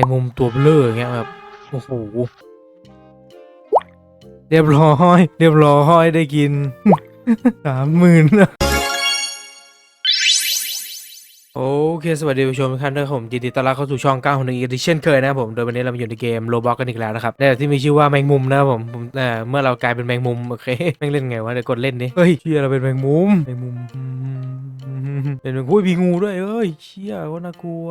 ในมุมตัวเบลออย่างเงี้ยแบบโอ้โหเรียบร้อยเรียบร้อยได้กินสามหมื่นโอเค สวัสดีผู้ชมทุกท่านด้วยผมยินดีต้อนรับเข้าสู่ช่อง9 1 e d i t i o n เคยนะครับผมโดยวันนี้เรามาอยู่ในเกมโ o บ็อกกันอีกแล้วนะครับในแบบที่มีชื่อว่าแมงมุมนะครับผมเอ่อเมื่อเรากลายเป็นแมงมุมโอเคแม่งเล่นไงวะเดี๋ยวกดเล่นดิเฮ้ยเชี่ยเราเป็นแมงมุมแมงมุมอืมเป็นแมงมุมมีงูด้วยเอ้ยเชี่ยว่าน่ากลัว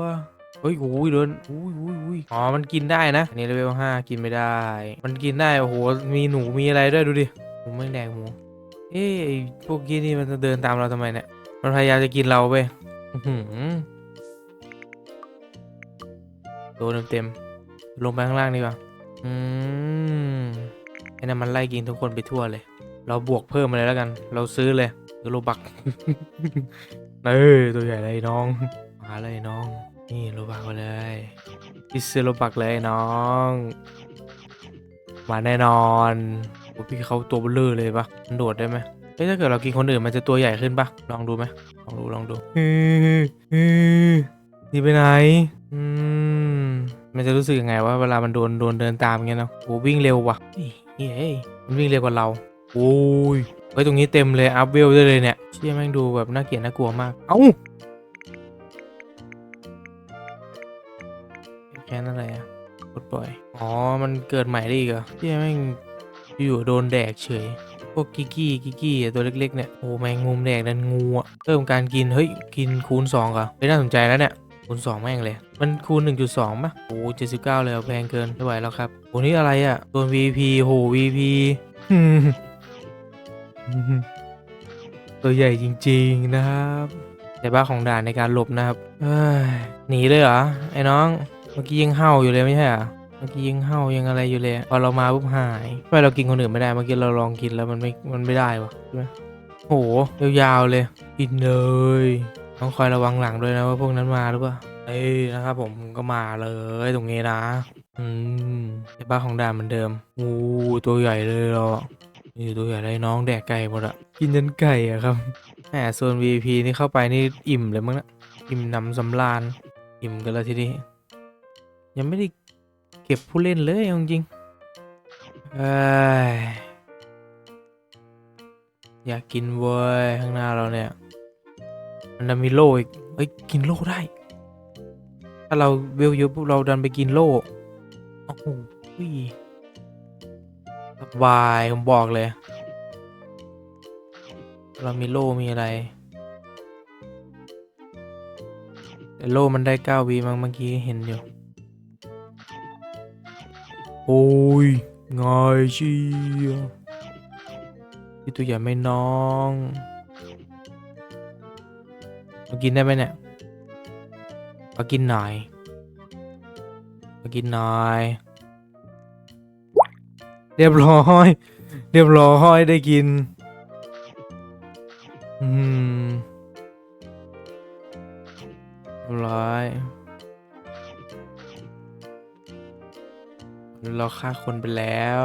เฮ้ยโอ้ยเดินอุ้ยอุ้ยอุ้ยอ๋อ มันกินได้นะ อันนี้เลเวลห้ากินไม่ได้ มันกินได้ โอ้โห มีหนู มีอะไรด้วยดูดิหมูไม่งแดกหมู เอ้ยพวกกี้นี่มันจะเดินตามเราทำไมเนี่ย มันพยายามจะกินเราไปโดนเต็มๆลงไปข้างล่างดีกว่า อืมไอ้นั่นมันไล่กินทุกคนไปทั่วเลย เราบวกเพิ่มมาเลยแล้วกัน เราซื้อเลยโลบัก เออตัวใหญ่เลยน้อง มาเลยน้อง นี่โลบักมาเลยพี่ซื้อโลบักเลยน้อง มาแน่นอนโอ้พี่เขาตัวเบลอเลยปะมันโดดได้ไหมเฮ้ยถ้าเกิดเรากินคนอื่นมันจะตัวใหญ่ขึ้นปะลองดูไหมลองดูลองดูเฮ้ยเฮ้ยนี่ไปไหน อืมมันจะรู้สึกยังไงว่าเวลามันโดนโดนเดินตามเงี้ยเนาะโอ้วิ่งเร็วว่ะนี่เฮ้ยมันวิ่งเร็วกว่าเราโอ้ยเฮ้ยตรงนี้เต็มเลยอัพเวลได้เลยเนี่ยเชี่ยแม่งดูแบบน่าเกลียดน่ากลัวมาก เอ้า แค่นั้นอะไรอะกดปล่อย อ๋อ มันเกิดใหม่ได้อีกเหรอเชี่แม่งอยู่โดนแดกเฉย พวกกิกกี้กิกกี้ตัวเล็กๆเนี่ยโอ้แมงมุมแดกดันงูอะเพิ่มการกินเฮ้ยกินคูณ2ก่อนไม่น่าสนใจแล้วเนี่ยคูณ2แม่งเลย มันคูณ 1.2ป่ะโอ้79 เลยแพงเกินไม่ไหวแล้วครับโอ้นี่อะไรอะตัว VP โห VP ตัวใหญ่จริง ๆ นะครับ แต่บ้าของด่านในการหลบนะครับเอ้ยหนีเลยเหรอ ไอ้น้อง มื่อกี้ยังเห่าอยู่เลยไม่ใช่เหรอเมื่อกี้ยังเห่ายังอะไรอยู่เลยพอเรามาปุ๊บหายทำไมเรากินคนอื่นไม่ได้เมื่อกี้เราลองกินแล้วมันไม่มันไม่ได้วะใช่ไหมโหยาวๆเลยกินเลยต้องคอยระวังหลังด้วยนะว่าพวกนั้นมาหรือเปล่าเอ้ยนะครับผมก็มาเลยตรงนี้นะ อืมบ้านของด่านเหมือนเดิมอู้ตัวใหญ่เลยเราอะนี่ตัวใหญ่เลยน้องแดกไก่หมดอะกินยันไก่อะครับแหมโซน VIP นี่เข้าไปนี่อิ่มเลยมั้งนะอิ่มหนำสำราญอิ่มกันแล้วทีนี้ ยังไม่ได้เก็บผู้เล่นเลยจริงๆเอ้ยอยากกินเว้ยข้างหน้าเราเนี่ย มันจะมีโล่อีกเอ้ยกินโล่ได้ ถ้าเราเวลเยอะปุ๊บเราดันไปกินโล่โอ้โหสบายผมบอกเลย เรามีโล่มีอะไรแต่โล่มันได้เก้าวีมั้งเมื่อกี้เห็นอยู่ อ้ยง่ายเชียพี่ตัวใหญ่ไม่น้องมากินได้ไหมเนี่ยมากินหน่อยมากินหน่อย เรียบร้อย เรียบร้อยได้กิน อืมเรียบร้อย เราฆ่าคนไปแล้ว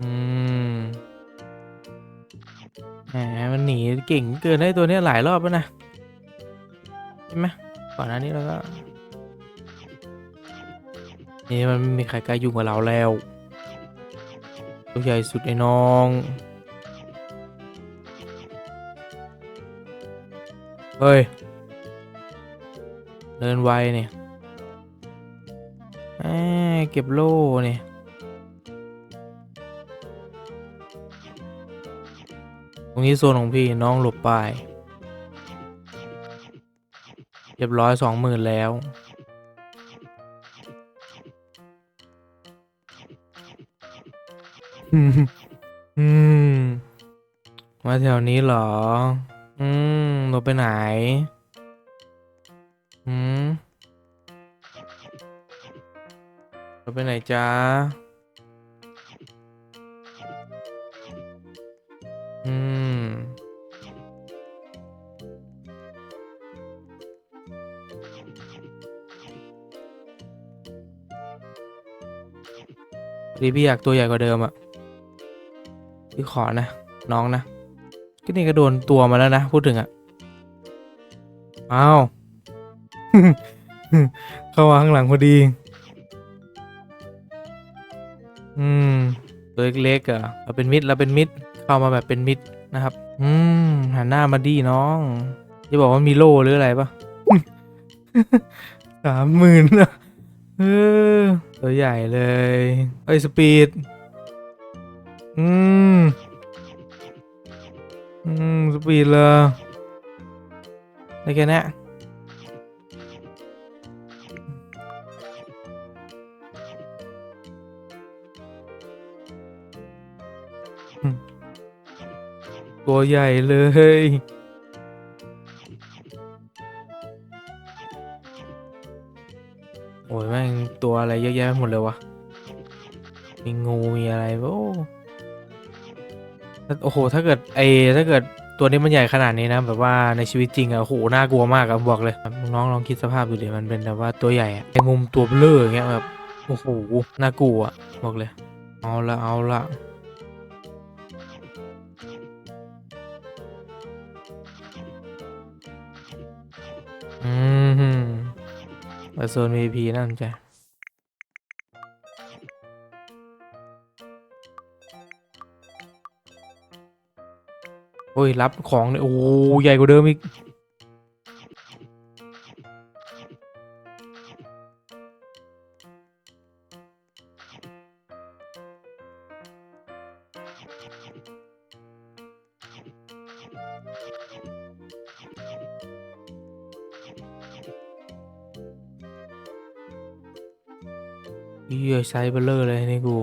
อืมแหมมันหนีเก่งเกินได้ตัวเนี้ยหลายรอบแล้วนะ ใช่ไหมก่อนหน้านี้เราก็ นี่มันไม่มีใครกล้ายุ่งกับเราแล้ว ตัวใหญ่สุดไอ้น้อง เฮ้ย เดินไวเนี่ยเก็บโล่เนี่ยตรงนี้โซนของพี่น้องหลบไป เรียบร้อยสองหมื่นแล้วมอืม มาแถวนี้เหรอ อืม เราไปไหนอืมเราไปไหนจ้าอืมพอดีพี่อยากตัวใหญ่กว่าเดิมอะพี่ขอนะ น้องนะก็นี่ก็โดนตัวมาแล้วนะ พูดถึงอะ อ้าว เข้ามาข้างหลังพอดี อืม ตัวเล็กๆอะเราเป็นมิตรเราเป็นมิตรเข้ามาแบบเป็นมิตรนะครับ อืมหันหน้ามาดีน้องจะบอกว่ามีโล่หรืออะไรปะสามหมื่นอะเออตัวใหญ่เลยเอ้สปีด อืม อืม สปีดเลย ได้แค่เนี้ยตัวใหญ่เลย โอ้ยแม่งตัวอะไรเยอะแยะไปหมดเลยวะ มีงูมีอะไรโอ้าโอ้โห ถ้าเกิดไอถ้าเกิด ตัวนี้มันใหญ่ขนาดนี้นะ แบบว่าในชีวิตจริงอะโอ้โหน่ากลัวมากอะบอกเลยน้องลองคิดสภาพดูดิมันเป็นแบบว่าตัวใหญ่อะไอมุมตัวเบลออย่างเงี้ยแบบโอ้โหน่ากลัวอะบอกเลย เอาละเอาละอืมเปิดโซน VIP น่าสนใจ อ้ยรับของเนี่ยโอ้ใหญ่กว่าเดิมอีกเหี้ยไซเบลเลอร์เลยนี่กู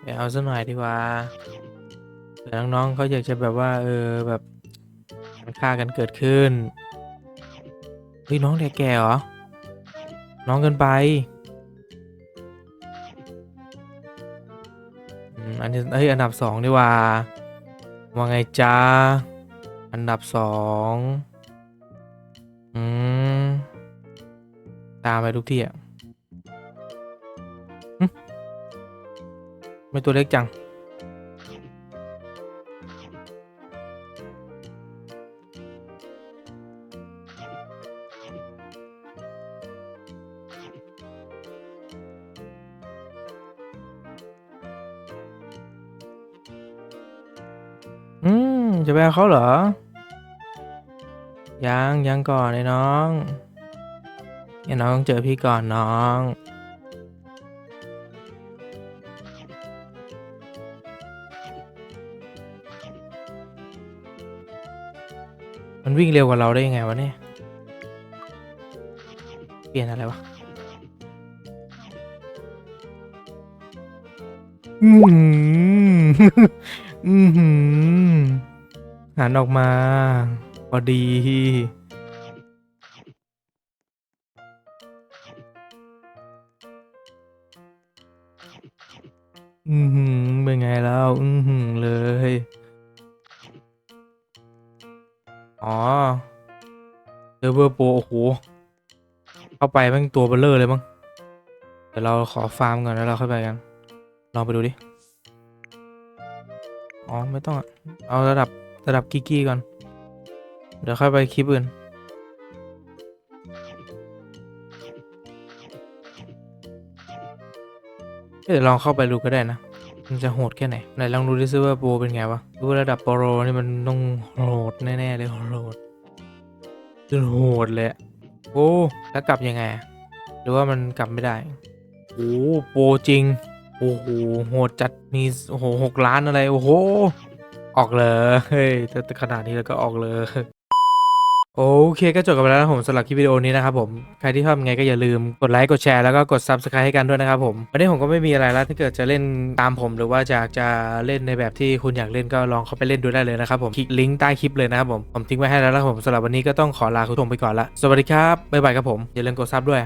ไปเอาซะหน่อยดีกว่าเผื่น้องๆเขาอยากจะแบบว่า เออแบบฆ่ากันเกิดขึ้น เฮ้ยน้องแก่แก่เหรอ น้องเกินไปอันนี้เฮ้ยอันดับสองดีกว่า ว่าไงจ้าอันดับสองอืม ตามไปทุกที่อะ ไม่ตัวเล็กจัง อืม จะไปเอาเขาเหรอ ยังยังก่อนไอ้น้องไอ้น้องต้องเจอพี่ก่อนน้อง มันวิ่งเร็วกว่าเราได้ยังไงวะเนี่ย เปลี่ยนอะไรวะอือหืออือหือหันออกมา พอดีอือหือเป็นไงแล้ว อื อหือเลยอ๋อเจอเบอร์โปรโอ้โห เข้าไปแม่งตัวเบลเลอร์เลยมั้งเดี๋ยวเราขอฟาร์มก่อนแล้วเราค่อยไปกัน ลองไปดูดิ อ๋อ ไม่ต้องอะเอาระดับระดับกิกกี้ก่อน เดี๋ยวค่อยไปคลิปอื่นเดี๋ยวลองเข้าไปดูก็ได้นะ มันจะโหดแค่ไหน ไหนลองดูดิซิว่าโปรเป็นไงวะดูระดับโปรนี่มันต้องโหดแน่ๆเลยโหดจนโหดเลยโอ้แล้วกลับยังไง หรือว่ามันกลับไม่ได้โอ้โปรจริงโอ้โหโหดจัดมีโอ้โหหกล้านอะไรโอ้โหออกเลยเฮ้ยแต่ขนาดนี้แล้วก็ออกเลย โอเคก็จบกันไปแล้วนะผมสำหรับคลิปวิดีโอนี้นะครับผมใครที่ชอบไงก็อย่าลืมกดไลค์กดแชร์แล้วก็กด Subscribe ให้กันด้วยนะครับผมวันนี้ผมก็ไม่มีอะไรแล้วถ้าเกิดจะเล่นตามผมหรือว่าจะจะเล่นในแบบที่คุณอยากเล่นก็ลองเข้าไปเล่นดูได้เลยนะครับผมคลิกลิงก์ใต้คลิปเลยนะครับผมผมทิ้งไว้ให้แล้วนะผมสำหรับวันนี้ก็ต้องขอลาคุณผู้ชมไปก่อนละสวัสดีครับบ๊ายบายครับผมอย่าลืมกดซับด้วย